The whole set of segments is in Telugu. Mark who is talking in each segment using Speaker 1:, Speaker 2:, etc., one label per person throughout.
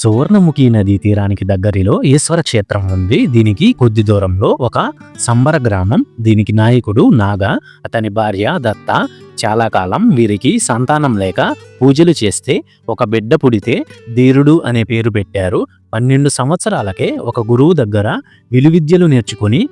Speaker 1: సువర్ణముఖి నదీ తీరానికి దగ్గరలో ఈశ్వర క్షేత్రం ఉంది. దీనికి కొద్ది దూరంలో ఒక సంబర గ్రామం. దీనికి నాయకుడు నాగ అతని భార్య దత్త. చాలా కాలం వీరికి సంతానం లేక పూజలు చేస్తే ఒక బిడ్డ పుడితే ధీరుడు అనే పేరు పెట్టారు. పన్నెండు సంవత్సరాలకే ఒక గురువు దగ్గర విలువిద్యలు నేర్చుకుని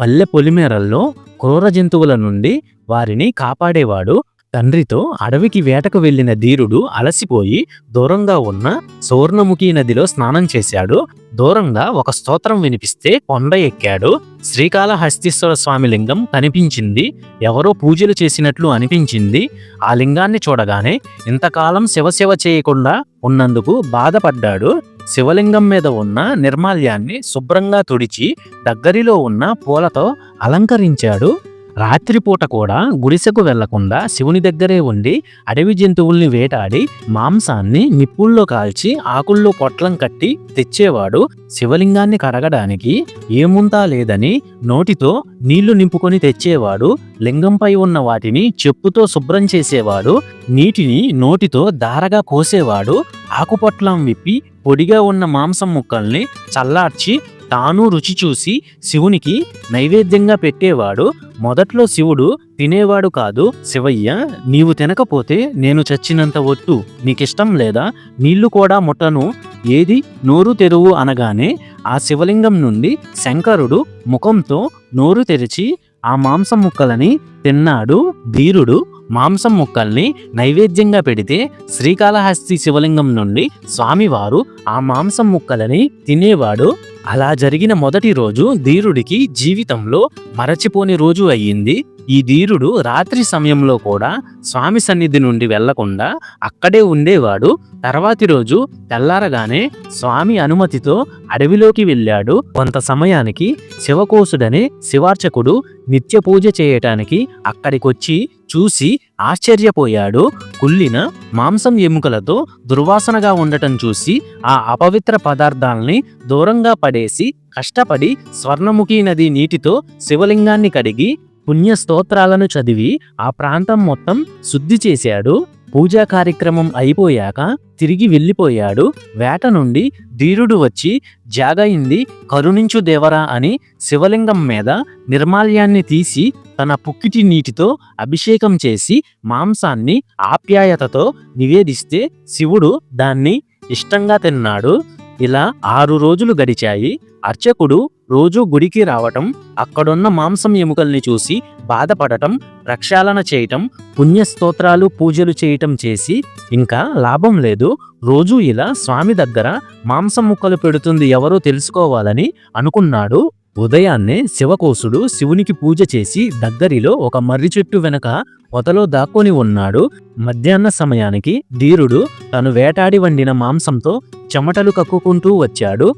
Speaker 1: పల్లె పొలిమేరల్లో క్రూర జంతువుల నుండి వారిని కాపాడేవాడు. తండ్రితో అడవికి వేటకు వెళ్ళిన ధీరుడు అలసిపోయి దూరంగా ఉన్న సువర్ణముఖి నదిలో స్నానం చేశాడు. దూరంగా ఒక స్తోత్రం వినిపిస్తే కొండ ఎక్కాడు. శ్రీకాళహస్తీశ్వర స్వామి లింగం కనిపించింది. ఎవరో పూజలు చేసినట్లు అనిపించింది. ఆ లింగాన్ని చూడగానే ఇంతకాలం శివశివ చేయకుండా ఉన్నందుకు బాధపడ్డాడు. శివలింగం మీద ఉన్న నిర్మాల్యాన్ని శుభ్రంగా తుడిచి దగ్గరిలో ఉన్న పూలతో అలంకరించాడు. రాత్రిపూట కూడా గుడిసెకు వెళ్ళకుండా శివుని దగ్గరే ఉండి అడవి జంతువుల్ని వేటాడి మాంసాన్ని నిప్పుల్లో కాల్చి ఆకుల్లో పొట్లం కట్టి తెచ్చేవాడు శివలింగాన్ని కడగడానికి ఏముందా లేదని నోటితో నీళ్ళు నింపుకొని తెచ్చేవాడు లింగంపై ఉన్న వాటిని చెప్పుతో శుభ్రం చేసేవాడు నీటిని నోటితో దారగా కోసేవాడు ఆకుపొట్లం విప్పి పొడిగా ఉన్న మాంసం ముక్కల్ని చల్లార్చి తాను రుచి చూసి శివునికి నైవేద్యంగా పెట్టేవాడు. మొదట్లో శివుడు తినేవాడు కాదు శివయ్య నీవు తినకపోతే నేను చచ్చినంత ఒట్టు నీకిష్టం లేదా? నీళ్ళు కూడా ముట్టను. ఏది? నోరు తెరువు అనగానే ఆ శివలింగం నుండి శంకరుడు ముఖంతో నోరు తెరిచి ఆ మాంసం ముక్కలని తిన్నాడు. ధీరుడు మాంసం ముక్కల్ని నైవేద్యంగా పెడితే శ్రీకాళహస్తి శివలింగం నుండి స్వామివారు ఆ మాంసం ముక్కలని తినేవాడు. అలా జరిగిన మొదటి రోజు ధీరుడికి జీవితంలో మరచిపోని రోజు అయ్యింది. ఈ ధీరుడు రాత్రి సమయంలో కూడా స్వామి సన్నిధి నుండి వెళ్ళకుండా అక్కడే ఉండేవాడు. తర్వాతి రోజు తెల్లారగానే స్వామి అనుమతితో అడవిలోకి వెళ్ళాడు. కొంత సమయానికి శివకోసుడనే శివార్చకుడు నిత్య పూజ చేయటానికి అక్కడికొచ్చి చూసి ఆశ్చర్యపోయాడు. కుళ్ళిన మాంసం ఎముకలతో దుర్వాసనగా ఉండటం చూసి ఆ అపవిత్ర పదార్థాల్ని దూరంగా పడేసి కష్టపడి స్వర్ణముఖి నది నీటితో శివలింగాన్ని కడిగి పుణ్య స్తోత్రాలను చదివి ఆ ప్రాంతం మొత్తం శుద్ధి చేశాడు. పూజా కార్యక్రమం అయిపోయాక తిరిగి వెళ్ళిపోయాడు. వేట నుండి ధీరుడు వచ్చి జాగయింది కరుణించు దేవరా అని శివలింగం మీద నిర్మాల్యాన్ని తీసి తన పుక్కిటి నీటితో అభిషేకం చేసి మాంసాన్ని ఆప్యాయతతో నివేదిస్తే శివుడు దాన్ని ఇష్టంగా తిన్నాడు. ఇలా ఆరు రోజులు గడిచాయి. అర్చకుడు రోజూ గుడికి రావటం అక్కడున్న మాంసం ఎముకల్ని చూసి బాధపడటం ప్రక్షాళన చేయటం పుణ్యస్తోత్రాలు పూజలు చేయటం చేసి ఇంకా లాభం లేదు. రోజూ ఇలా స్వామి దగ్గర మాంసం ముక్కలు పెడుతుంది ఎవరో తెలుసుకోవాలని అనుకున్నాడు. ఉదయాన్నే శివకోసుడు శివునికి పూజ చేసి దగ్గరిలో ఒక మర్రి చెట్టు వెనక పొతలో దాక్కొని ఉన్నాడు. మధ్యాహ్న సమయానికి ధీరుడు తను వేటాడి వండిన మాంసంతో చెమటలు కక్కుకుంటూ వచ్చాడు.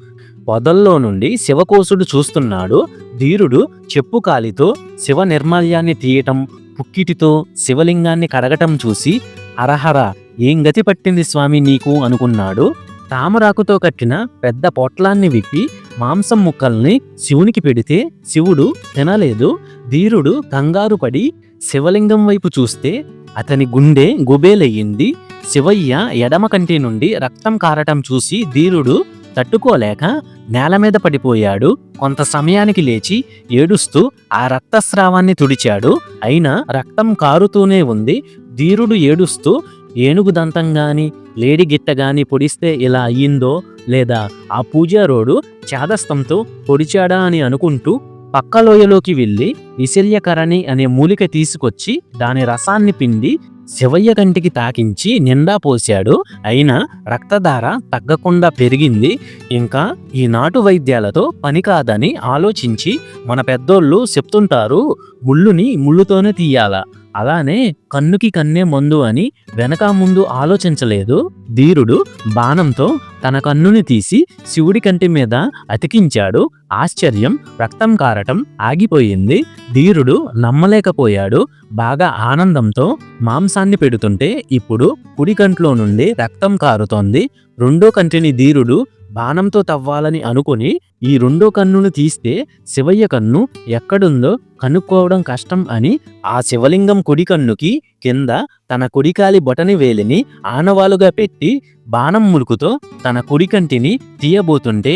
Speaker 1: పొదల్లో నుండి శివకోసుడు చూస్తున్నాడు. ధీరుడు చెప్పు కాలితో శివ నిర్మాల్యాన్ని తీయటం పుక్కిటితో శివలింగాన్ని కడగటం చూసి అరహర ఏం గతి పట్టింది స్వామి నీకు? అనుకున్నాడు. తామరాకుతో కట్టిన పెద్ద పొట్లాన్ని విప్పి మాంసం ముక్కల్ని శివునికి పెడితే శివుడు తినలేదు. ధీరుడు కంగారు పడి శివలింగం వైపు చూస్తే అతని గుండె గుబేలయ్యింది. శివయ్య ఎడమ కంటి నుండి రక్తం కారటం చూసి ధీరుడు తట్టుకోలేక నేల మీద పడిపోయాడు. కొంత సమయానికి లేచి ఏడుస్తూ ఆ రక్తస్రావాన్ని తుడిచాడు. అయినా రక్తం కారుతూనే ఉంది. ధీరుడు ఏడుస్తూ ఏనుగు దంతం గాని లేడిగిట్ట గాని పొడిస్తే ఇలా అయ్యిందో? లేదా ఆ పూజారోడు చాదస్తంతో పొడిచాడా? అని అనుకుంటూ పక్క లోయలోకి వెళ్ళి విశల్యకరణి అనే మూలిక తీసుకొచ్చి దాని రసాన్ని పిండి శివయ్య కంటికి తాకించి నిండా పోశాడు. అయినా రక్తధార తగ్గకుండా పెరిగింది. ఇంకా ఈ నాటు వైద్యాలతో పని కాదని ఆలోచించి మన పెద్దోళ్ళు చెప్తుంటారు ముళ్ళుని ముళ్ళుతోనే తీయాల? అలానే కన్నుకి కన్నే మందు అని వెనక ముందు ఆలోచించలేదు. ధీరుడు బాణంతో తన కన్నుని తీసి శివుడి కంటి మీద అతికించాడు. ఆశ్చర్యం రక్తం కారటం ఆగిపోయింది. ధీరుడు నమ్మలేకపోయాడు. బాగా ఆనందంతో మాంసాన్ని పెడుతుంటే ఇప్పుడు కుడి కంట్లో నుండి రక్తం కారుతోంది. రెండో కంటిని ధీరుడు బాణంతో తవ్వాలని అనుకుని ఈ రెండో కన్నును తీస్తే శివయ్య కన్ను ఎక్కడుందో కనుక్కోవడం కష్టం అని ఆ శివలింగం కుడి కన్నుకి కింద తన కుడికాలి బొటని వేలిని ఆనవాలుగా పెట్టి బాణం ములుకుతో తన కుడి కంటిని తీయబోతుంటే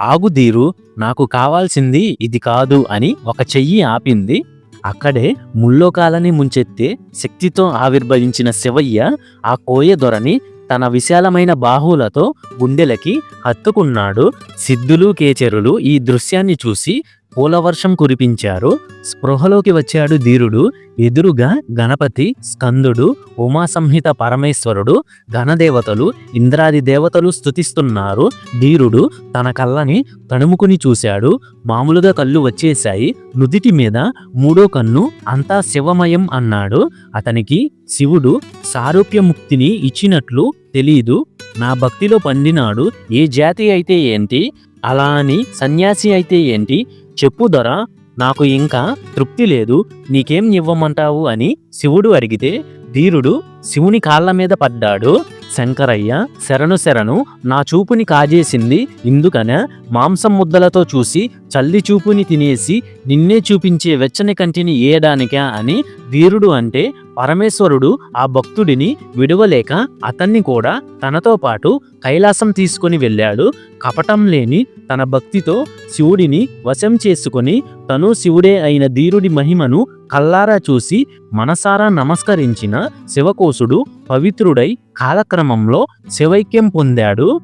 Speaker 1: ఆగుదీరు నాకు కావాల్సింది ఇది కాదు అని ఒక చెయ్యి ఆపింది. అక్కడే ముల్లోకాలని ముంచెత్తే శక్తితో ఆవిర్భవించిన శివయ్య ఆ కోయ దొరని తన విశాలమైన బాహువులతో గుండెలకి హత్తుకున్నాడు. సిద్ధులు కేచరులు ఈ దృశ్యాన్ని చూసి పూలవర్షం కురిపించారు. స్పృహలోకి వచ్చాడు ధీరుడు. ఎదురుగా గణపతి స్కందుడు ఉమాసంహిత పరమేశ్వరుడు ఘనదేవతలు ఇంద్రాది దేవతలు స్థుతిస్తున్నారు ధీరుడు తన కళ్ళని తణుముకుని చూశాడు. మామూలుగా కళ్ళు వచ్చేశాయి. నుదిటి మీద మూడో కన్ను అంతా శివమయం అన్నాడు. అతనికి శివుడు సారూప్యముక్తిని ఇచ్చినట్లు తెలీదు. నా భక్తిలో పండినాడు ఏ జాతి అయితే ఏంటి? అలా అని సన్యాసి అయితే ఏంటి? చెప్పు దొర నాకు ఇంకా తృప్తి లేదు నీకేం ఇవ్వమంటావు అని శివుడు అడిగితే ధీరుడు శివుని కాళ్ళ మీద పడ్డాడు. శంకరయ్య శరణు శరణు నా చూపుని కాజేసింది ఇందుకనే మాంసం ముద్దలతో చూసి చల్లి చూపుని తినేసి నిన్నే చూపించే వెచ్చని కంటిని ఏయడానికా అని ధీరుడు అంటే పరమేశ్వరుడు ఆ భక్తుడిని విడవలేక అతన్ని కూడా తనతో పాటు కైలాసం తీసుకొని వెళ్ళాడు. కపటం లేని తన భక్తితో శివుడిని వశం చేసుకొని తను శివుడే అయిన ధీరుడి మహిమను కల్లారా చూసి మనసారా నమస్కరించిన శివకోసుడు పవిత్రుడై కాలక్రమంలో శివైక్యం పొందాడు.